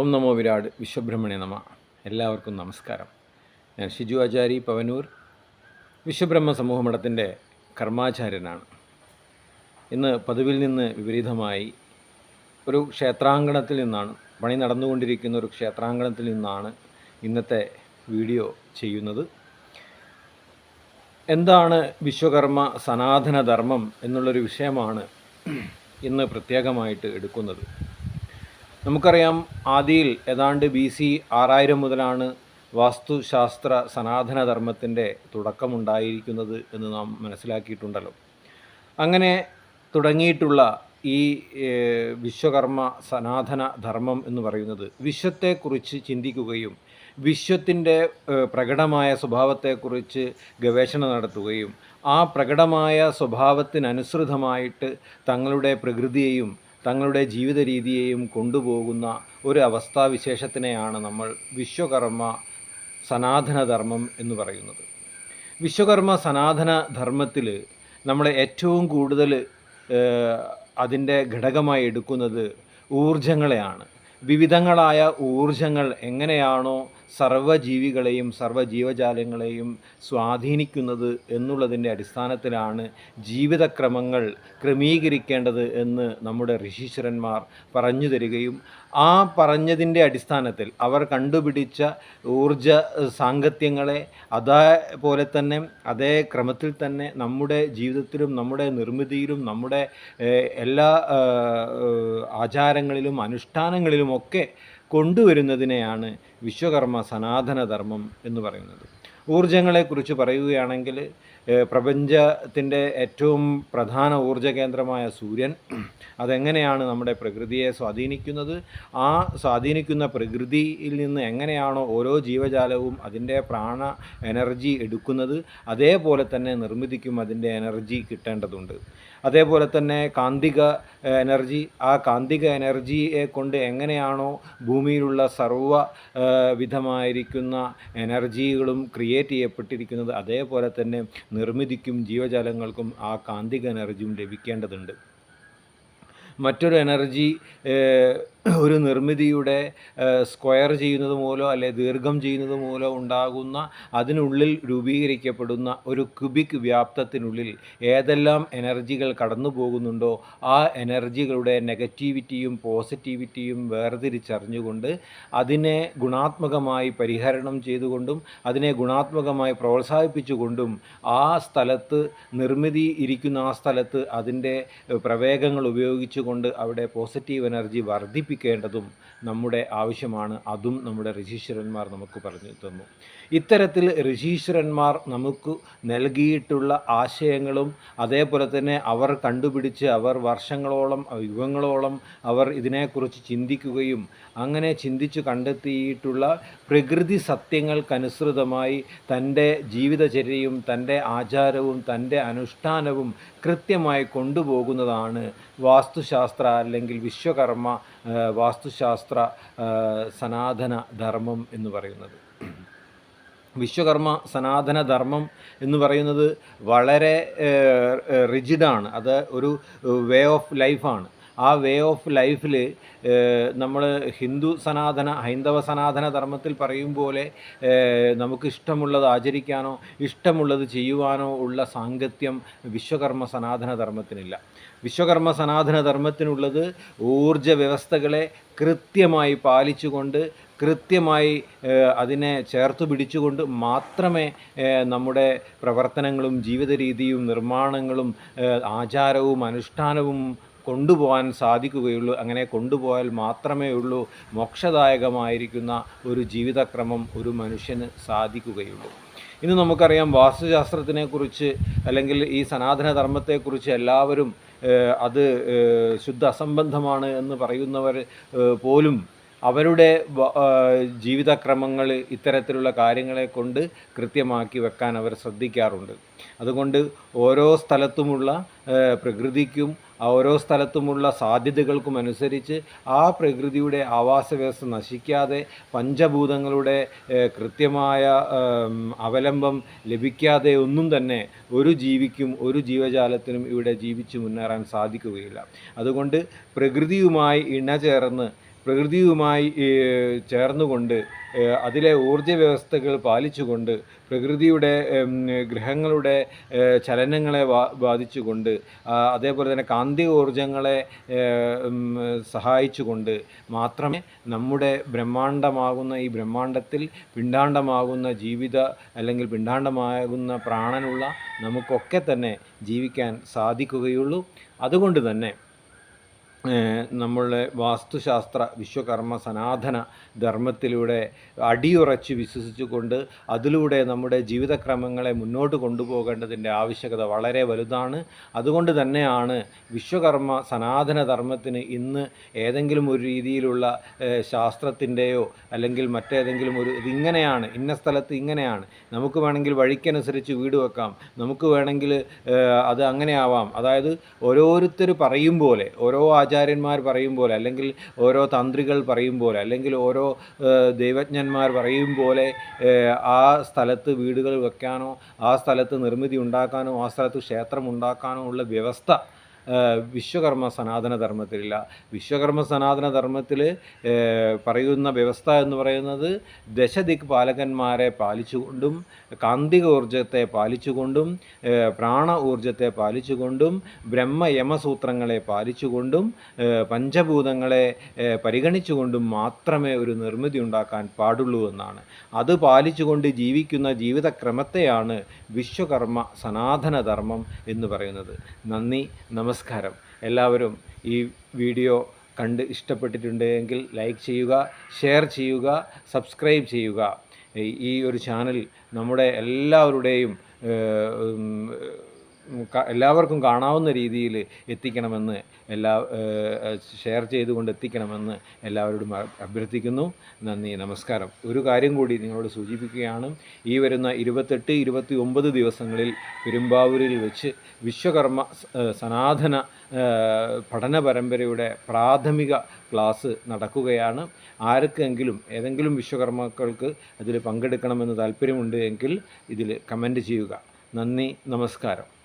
ഓം നമോ വിരാട് വിശ്വബ്രഹ്മണ്യ നമ. എല്ലാവർക്കും നമസ്കാരം. ഞാൻ ഷിജു ആചാരി പവനൂർ വിശ്വബ്രഹ്മ സമൂഹ മഠത്തിന്റെ കർമാചാര്യനാണ്. ഇന്ന് പതിവിൽ നിന്ന് വിപരീതമായി ഒരു ക്ഷേത്രാങ്കണത്തിൽ നിന്നാണ് പണി നടന്നുകൊണ്ടിരിക്കുന്ന ഒരു ക്ഷേത്രാങ്കണത്തിൽ നിന്നാണ് ഇന്നത്തെ വീഡിയോ ചെയ്യുന്നത്. എന്താണ് വിശ്വകർമ്മ സനാതനധർമ്മം എന്നുള്ളൊരു വിഷയമാണ് ഇന്ന് പ്രത്യേകമായിട്ട് എടുക്കുന്നത്. നമുക്കറിയാം ആദിയിൽ ഏതാണ്ട് ബി സി ആറായിരം മുതലാണ് വാസ്തുശാസ്ത്ര സനാതനധർമ്മത്തിന്റെ തുടക്കമുണ്ടായിരിക്കുന്നത് എന്ന് നാം മനസ്സിലാക്കിയിട്ടുണ്ടല്ലോ. അങ്ങനെ തുടങ്ങിയിട്ടുള്ള ഈ വിശ്വകർമ്മ സനാതന ധർമ്മം എന്ന് പറയുന്നത് വിശ്വത്തെക്കുറിച്ച് ചിന്തിക്കുകയും വിശ്വത്തിന്റെ പ്രകടമായ സ്വഭാവത്തെക്കുറിച്ച് ഗവേഷണം നടത്തുകയും ആ പ്രകടമായ സ്വഭാവത്തിനനുസൃതമായിട്ട് തങ്ങളുടെ പ്രകൃതിയെയും തങ്ങളുടെ ജീവിത രീതിയെയും കൊണ്ടുപോകുന്ന ഒരു അവസ്ഥാവിശേഷത്തിനെയാണ് നമ്മൾ വിശ്വകർമ്മ സനാതനധർമ്മം എന്ന് പറയുന്നത്. വിശ്വകർമ്മ സനാതന ധർമ്മത്തിൽ നമ്മൾ ഏറ്റവും കൂടുതൽ അതിന്റെ ഘടകമായി എടുക്കുന്നത് ഊർജങ്ങളെയാണ് വിവിധങ്ങളായ ഊർജങ്ങൾ എങ്ങനെയാണോ സർവജീവികളെയും സർവജീവജാലങ്ങളെയും സ്വാധീനിക്കുന്നത് എന്നുള്ളതിന്റെ അടിസ്ഥാനത്തിലാണ് ജീവിതക്രമങ്ങൾ ക്രമീകരിക്കേണ്ടത് എന്ന് നമ്മുടെ ഋഷീശ്വരന്മാർ പറഞ്ഞു തരികയും ആ പറഞ്ഞതിന്റെ അടിസ്ഥാനത്തിൽ അവർ കണ്ടുപിടിച്ച ഊർജ സാങ്കത്യങ്ങളെ അതേപോലെ തന്നെ അതേ ക്രമത്തിൽ തന്നെ നമ്മുടെ ജീവിതത്തിലും നമ്മുടെ നിർമ്മിതിയിലും നമ്മുടെ എല്ലാ ആചാരങ്ങളിലും അനുഷ്ഠാനങ്ങളിലുമൊക്കെ കൊണ്ടുവരുന്നതിനെയാണ് വിശ്വകർമ്മ സനാതനധർമ്മം എന്ന് പറയുന്നത്. ഊർജങ്ങളെക്കുറിച്ച് പറയുകയാണെങ്കിൽ പ്രപഞ്ചത്തിന്റെ ഏറ്റവും പ്രധാന ഊർജ കേന്ദ്രമായ സൂര്യൻ അതെങ്ങനെയാണ് നമ്മുടെ പ്രകൃതിയെ സ്വാധീനിക്കുന്നത് ആ സ്വാധീനിക്കുന്ന പ്രകൃതിയിൽ നിന്ന് എങ്ങനെയാണോ ഓരോ ജീവജാലവും അതിന്റെ പ്രാണ എനർജി എടുക്കുന്നത് അതേപോലെ തന്നെ നിർമ്മിതിക്കും അതിന്റെ എനർജി കിട്ടേണ്ടതുണ്ട്. അതേപോലെ തന്നെ കാന്തിക എനർജി ആ കാന്തിക എനർജിയെ കൊണ്ട് എങ്ങനെയാണോ ഭൂമിയിലുള്ള സർവ ഏഹ്, വിധമായിരിക്കുന്ന എനർജികളും ക്രിയേറ്റ് ചെയ്യപ്പെട്ടിരിക്കുന്നത് അതേപോലെ തന്നെ നിർമ്മിതിക്കും ജീവജാലങ്ങൾക്കും ആ കാന്തിക എനർജിയും ലഭിക്കേണ്ടതുണ്ട്. മറ്റൊരു എനർജി ഒരു നിർമ്മിതിയുടെ സ്ക്വയർ ചെയ്യുന്നത് മൂലോ അല്ലെ ദീർഘം ചെയ്യുന്നത് മൂലോ ഉണ്ടാകുന്ന അതിനുള്ളിൽ രൂപീകരിക്കപ്പെടുന്ന ഒരു ക്യൂബിക് വ്യാപ്തത്തിനുള്ളിൽ ഏതെല്ലാം എനർജികൾ കടന്നു പോകുന്നുണ്ടോ ആ എനർജികളുടെ നെഗറ്റിവിറ്റിയും പോസിറ്റിവിറ്റിയും വേർതിരിച്ചറിഞ്ഞുകൊണ്ട് അതിനെ ഗുണാത്മകമായി പരിഹരണം ചെയ്തുകൊണ്ടും അതിനെ ഗുണാത്മകമായി പ്രോത്സാഹിപ്പിച്ചുകൊണ്ടും ആ സ്ഥലത്ത് നിർമ്മിതി ഇരിക്കുന്ന ആ സ്ഥലത്ത് അതിന്റെ പ്രവേഗങ്ങൾ ഉപയോഗിച്ചുകൊണ്ട് അവിടെ പോസിറ്റീവ് എനർജി വർദ്ധിപ്പിക്കേണ്ടതും നമ്മുടെ ആവശ്യമാണ്. അതും നമ്മുടെ ഋഷീശ്വരന്മാർ നമുക്ക് പറഞ്ഞു തന്നു. ഇത്തരത്തിൽ ഋഷീശ്വരന്മാർ നമുക്ക് നൽകിയിട്ടുള്ള ആശയങ്ങളും അതേപോലെ തന്നെ അവർ കണ്ടുപിടിച്ച് അവർ വർഷങ്ങളോളം യുഗങ്ങളോളം അവർ ഇതിനെക്കുറിച്ച് ചിന്തിക്കുകയും അങ്ങനെ ചിന്തിച്ചു കണ്ടെത്തിയിട്ടുള്ള പ്രകൃതി സത്യങ്ങൾക്കനുസൃതമായി തന്റെ ജീവിതചര്യയും തന്റെ ആചാരവും തന്റെ അനുഷ്ഠാനവും കൃത്യമായി കൊണ്ടുപോകുന്നതാണ് വാസ്തുശാസ്ത്ര അല്ലെങ്കിൽ വിശ്വകർമ്മ വാസ്തുശാസ്ത്ര സനാതന ധർമ്മം എന്ന് പറയുന്നത്. വിശ്വകർമ്മ സനാതന ധർമ്മം എന്ന് പറയുന്നത് വളരെ റിജിഡാണ്. അത് ഒരു വേ ഓഫ് ലൈഫാണ്. ആ വേ ഓഫ് ലൈഫിൽ നമ്മൾ ഹിന്ദു സനാതന ഹൈന്ദവ സനാതന ധർമ്മത്തിൽ പറയും പോലെ നമുക്ക് ഇഷ്ടമുള്ളത് ആചരിക്കാനോ ഇഷ്ടമുള്ളത് ചെയ്യുവാനോ ഉള്ള സാങ്കത്യം വിശ്വകർമ്മ സനാതന ധർമ്മത്തിനില്ല. വിശ്വകർമ്മ സനാതന ധർമ്മത്തിനുള്ളത് ഊർജ വ്യവസ്ഥകളെ കൃത്യമായി പാലിച്ചുകൊണ്ട് കൃത്യമായി അതിനെ ചേർത്ത് പിടിച്ചുകൊണ്ട് മാത്രമേ നമ്മുടെ പ്രവർത്തനങ്ങളും ജീവിത രീതിയും നിർമ്മാണങ്ങളും ആചാരവും അനുഷ്ഠാനവും കൊണ്ടുപോകാൻ സാധിക്കുകയുള്ളൂ. അങ്ങനെ കൊണ്ടുപോയാൽ മാത്രമേ ഉള്ളൂ. മോക്ഷദായകമായിരിക്കുന്ന ഒരു ജീവിതക്രമം ഒരു മനുഷ്യന് സാധിക്കുകയുള്ളൂ. ഇന്ന് നമുക്കറിയാം വാസ്തുശാസ്ത്രത്തിനെക്കുറിച്ച് അല്ലെങ്കിൽ ഈ സനാതന ധർമ്മത്തെക്കുറിച്ച് എല്ലാവരും അത് ശുദ്ധ അസംബന്ധമാണ് എന്ന് പറയുന്നവർ പോലും അവരുടെ ജീവിതക്രമങ്ങൾ ഇത്തരത്തിലുള്ള കാര്യങ്ങളെ കൊണ്ട് കൃത്യമാക്കി വെക്കാൻ അവർ ശ്രദ്ധിക്കാറുണ്ട്. അതുകൊണ്ട് ഓരോ സ്ഥലത്തുമുള്ള പ്രകൃതിക്കും ഓരോ സ്ഥലത്തുമുള്ള സാധ്യതകൾക്കും അനുസരിച്ച് ആ പ്രകൃതിയുടെ ആവാസ വ്യവസ്ഥ നശിക്കാതെ പഞ്ചഭൂതങ്ങളുടെ കൃത്യമായ അവലംബം ലഭിക്കാതെ ഒന്നും തന്നെ ഒരു ജീവിക്കും ഒരു ജീവജാലത്തിനും ഇവിടെ ജീവിച്ചു മുന്നേറാൻ സാധിക്കുകയില്ല. അതുകൊണ്ട് പ്രകൃതിയുമായി ഇണചേർന്ന് പ്രകൃതിയുമായി ചേർന്നുകൊണ്ട് അതിലെ ഊർജ വ്യവസ്ഥകൾ പാലിച്ചുകൊണ്ട് പ്രകൃതിയുടെ ഗ്രഹങ്ങളുടെ ചലനങ്ങളെ ബാധിച്ചുകൊണ്ട് അതേപോലെ തന്നെ കാന്തിക ഊർജങ്ങളെ സഹായിച്ചുകൊണ്ട് മാത്രമേ നമ്മുടെ ബ്രഹ്മാണ്ടമാകുന്ന ഈ ബ്രഹ്മാണ്ടത്തിൽ പിണ്ടാണ്ടമാകുന്ന ജീവിത അല്ലെങ്കിൽ പിണ്ടാണ്ടമാകുന്ന പ്രാണനുള്ള നമുക്കൊക്കെ തന്നെ ജീവിക്കാൻ സാധിക്കുകയുള്ളൂ. അതുകൊണ്ട് തന്നെ നമ്മളുടെ വാസ്തുശാസ്ത്ര വിശ്വകർമ്മ സനാതന ധർമ്മത്തിലൂടെ അടിയുറച്ച് വിശ്വസിച്ചുകൊണ്ട് അതിലൂടെ നമ്മുടെ ജീവിതക്രമങ്ങളെ മുന്നോട്ട് കൊണ്ടുപോകേണ്ടതിന്റെ ആവശ്യകത വളരെ വലുതാണ്. അതുകൊണ്ട് തന്നെയാണ് വിശ്വകർമ്മ സനാതന ധർമ്മത്തിന് ഇന്ന് ഏതെങ്കിലും ഒരു രീതിയിലുള്ള ശാസ്ത്രത്തിന്റെയോ അല്ലെങ്കിൽ മറ്റേതെങ്കിലും ഒരു ഇതിങ്ങനെയാണ് ഇന്ന സ്ഥലത്ത് ഇങ്ങനെയാണ്. നമുക്ക് വേണമെങ്കിൽ വഴിക്കനുസരിച്ച് വീട് വെക്കാം. നമുക്ക് വേണമെങ്കിൽ അത് അങ്ങനെയാവാം. അതായത് ഓരോരുത്തർ പറയും പോലെ ഓരോ ആചാര്യന്മാർ പറയും പോലെ അല്ലെങ്കിൽ ഓരോ തന്ത്രികൾ പറയും പോലെ അല്ലെങ്കിൽ ഓരോ ദൈവജ്ഞന്മാർ പറയും പോലെ ആ സ്ഥലത്ത് വീടുകൾ വെക്കാനോ ആ സ്ഥലത്ത് നിർമ്മിതി ഉണ്ടാക്കാനോ ആ സ്ഥലത്ത് ക്ഷേത്രം ഉണ്ടാക്കാനോ ഉള്ള വ്യവസ്ഥ വിശ്വകർമ്മ സനാതന ധർമ്മത്തിലില്ല. വിശ്വകർമ്മ സനാതന ധർമ്മത്തിൽ പറയുന്ന വ്യവസ്ഥ എന്ന് പറയുന്നത് ദശദിക് പാലകന്മാരെ പാലിച്ചുകൊണ്ടും കാന്തിക ഊർജത്തെ പാലിച്ചുകൊണ്ടും പ്രാണ ഊർജത്തെ പാലിച്ചുകൊണ്ടും ബ്രഹ്മയമസൂത്രങ്ങളെ പാലിച്ചുകൊണ്ടും പഞ്ചഭൂതങ്ങളെ പരിഗണിച്ചുകൊണ്ടും മാത്രമേ ഒരു നിർമ്മിതി ഉണ്ടാക്കാൻ പാടുള്ളൂ എന്നാണ്. അത് പാലിച്ചുകൊണ്ട് ജീവിക്കുന്ന ജീവിതക്രമത്തെയാണ് വിശ്വകർമ്മ സനാതന ധർമ്മം എന്ന് പറയുന്നത്. നന്ദി നമസ്കാരം. എല്ലാവരും ഈ വീഡിയോ കണ്ട് ഇഷ്ടപ്പെട്ടിട്ടുണ്ടെങ്കിൽ ലൈക്ക് ചെയ്യുക ഷെയർ ചെയ്യുക സബ്സ്ക്രൈബ് ചെയ്യുക. ഈ- ഒരു ചാനൽ നമ്മുടെ എല്ലാവരുടെയും എല്ലാവർക്കും കാണാവുന്ന രീതിയിൽ എത്തിക്കണമെന്ന് എല്ലാ ഷെയർ ചെയ്തുകൊണ്ട് എത്തിക്കണമെന്ന് എല്ലാവരോടും അഭ്യർത്ഥിക്കുന്നു. നന്ദി നമസ്കാരം. ഒരു കാര്യം കൂടി നിങ്ങളോട് സൂചിപ്പിക്കുകയാണ്. ഈ വരുന്ന ഇരുപത്തെട്ട് ഇരുപത്തി ഒമ്പത് ദിവസങ്ങളിൽ പെരുമ്പാവൂരിൽ വെച്ച് വിശ്വകർമ്മ സനാതന പഠന പരമ്പരയുടെ പ്രാഥമിക ക്ലാസ് നടക്കുകയാണ്. ആർക്കെങ്കിലും ഏതെങ്കിലും വിശ്വകർമ്മക്കൾക്ക് അതിൽ പങ്കെടുക്കണമെന്ന് താല്പര്യമുണ്ട് എങ്കിൽ ഇതിൽ കമന്റ് ചെയ്യുക. നന്ദി നമസ്കാരം.